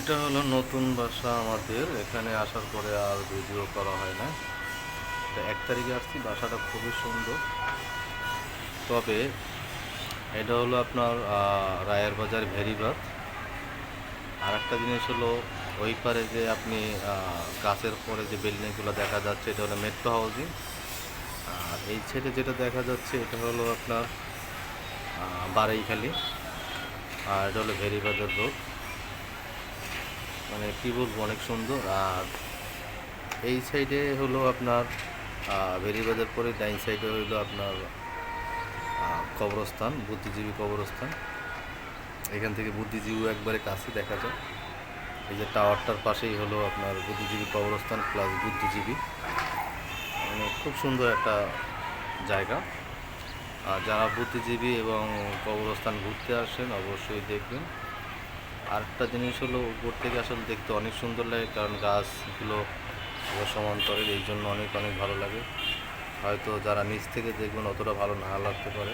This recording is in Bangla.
এটা হলো নতুন বাসা আমাদের। এখানে আসার পরে আর ভিডিও করা হয় না। এটা এক তারিখে আসছি, বাসাটা খুবই সুন্দর। তবে এটা হলো আপনার রায়ের বাজার ভেরিবাদ আর একটা জিনিস হলো, ওই পারে যে আপনি গাছের পরে যে বিল্ডিংগুলো দেখা যাচ্ছে, এটা হলো মেট্রো হাউজিং আর এই ছেলে যেটা দেখা যাচ্ছে, এটা হলো আপনার বারাইখালি। আর এটা হলো ভেরিবাজার রোড মানে কী বলব অনেক সুন্দর। আর এই সাইডে হলো আপনার আহ, বেরিবাজার পরে ডাইন সাইডে হলো আপনার কবরস্থান বুদ্ধিজীবী কবরস্থান। এখান থেকে বুদ্ধিজীবী একবারে কাছে দেখা যায়। এই যে টাওয়ারটার পাশেই হলো আপনার বুদ্ধিজীবী কবরস্থান প্লাস বুদ্ধিজীবী। মানে খুব সুন্দর একটা জায়গা। আর যারা বুদ্ধিজীবী এবং কবরস্থান ঘুরতে আসেন অবশ্যই দেখবেন। আরেকটা জিনিস হলো, উপর থেকে আসলে দেখতে অনেক সুন্দর লাগে, কারণ গাছগুলো সমান্তরের, এই জন্য অনেক অনেক ভালো লাগে। হয়তো যারা নিচ থেকে দেখবেন অতটা ভালো না লাগতে পারে।